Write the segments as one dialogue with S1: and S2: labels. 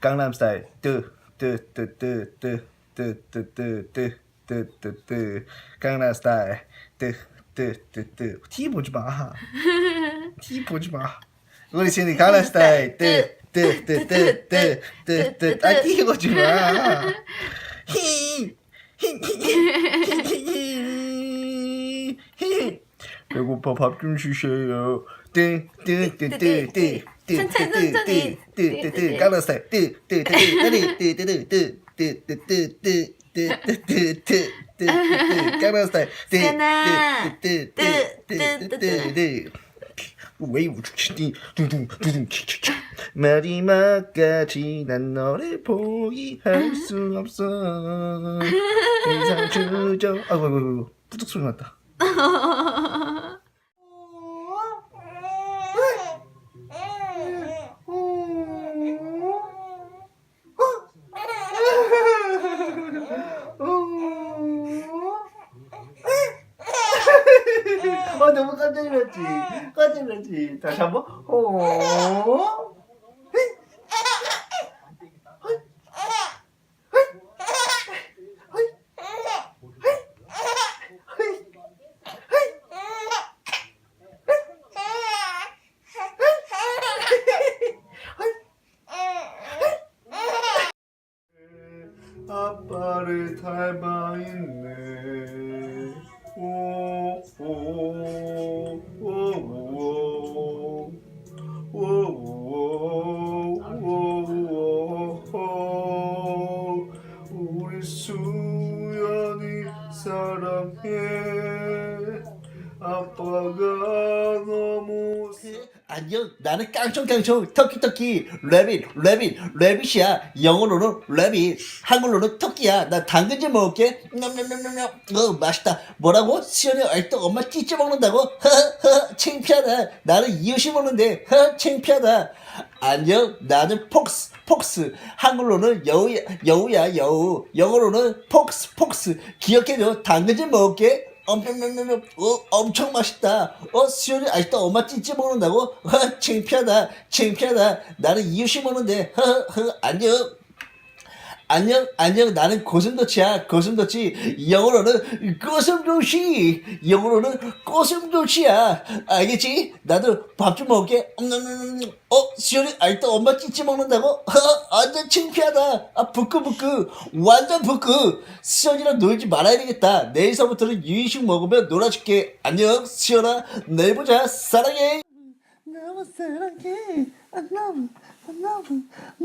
S1: 강남스타일 뜨뜨뜨뜨뜨뜨뜨뜨뜨뜨뜨뜨 강남스타일 뜨뜨뜨뜨 티 보지 마. 티 보지 마. 우리 친이 강남스타일 뜨뜨뜨뜨뜨뜨뜨 아티 보지 마. 히. 히히히히 히 히 히 배고파 밥 좀 주세요. 뜨뜨 뜨뜨뜨뜨뜨뜨뜨뜨뜨 까나스타일 뜨뜨뜨뜨뜨뜨뜨뜨뜨뜨뜨뜨뜨뜨뜨뜨뜨뜨뜨 까나스타일 뜨뜨뜨뜨뜨뜨뜨뜨 왜 우주치니 두둥 두둥 키키키 마지막까지 난 너를 포기할 수 없어 이상 주저 아이고 아이고 뿌둑 소리 났다 아 너무 깜짝 놀랐지 깜짝 놀랐지 다시 한 번 어 아빠를 닮아 있네 오 우리 수연이 사랑해. 아빠가 너무 안녕. 나는 깡총깡총 터키터키 레빗 레빗 레빗이야. 영어로는 레빗 한글로는 토끼야. 나 당근질 먹을게. 냠냠냠냠냠. 어 맛있다. 뭐라고? 수연이 얼떡 엄마 찌찌 먹는다고? 허허 창피하다. 나는 이웃이 먹는데 허 창피하다. 안녕. 나는 폭스 폭스. 한글로는 여우야 여우야 여우. 영어로는 폭스 폭스. 기억해줘 당근질 먹을게 엄청엄청 어, 엄청 맛있다. 어 수연이 아직도 엄마 찌찌 먹는다고? 허 창피하다 창피하다. 나는 이웃이 먹는데 허허 안녕. 안녕 안녕 나는 고슴도치야. 고슴도치. 영어로는 고슴도치. 영어로는 고슴도치야. 알겠지? 나도 밥 좀 먹을게. 음, 어 수연이 아직도 엄마 찌찌 먹는다고? 허 완전 창피하다. 아 부끄부끄. 완전 부끄. 수연이랑 놀지 말아야 되겠다. 내일서부터는 유이식 먹으면 놀아줄게. 안녕 수연아. 내일 보자. 사랑해. 너무 사랑해. 아, 너무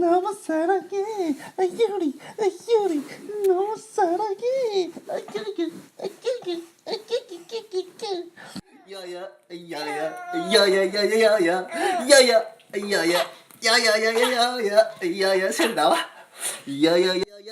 S1: 너무 너무 사랑해 아, 유리 아, 유리 너무 사랑해 아, 유리 아, 유리 아, 유리 야야 야야 야야 야야 야야 야야 야야 야야 야야 야야 야야 새 나와 야야야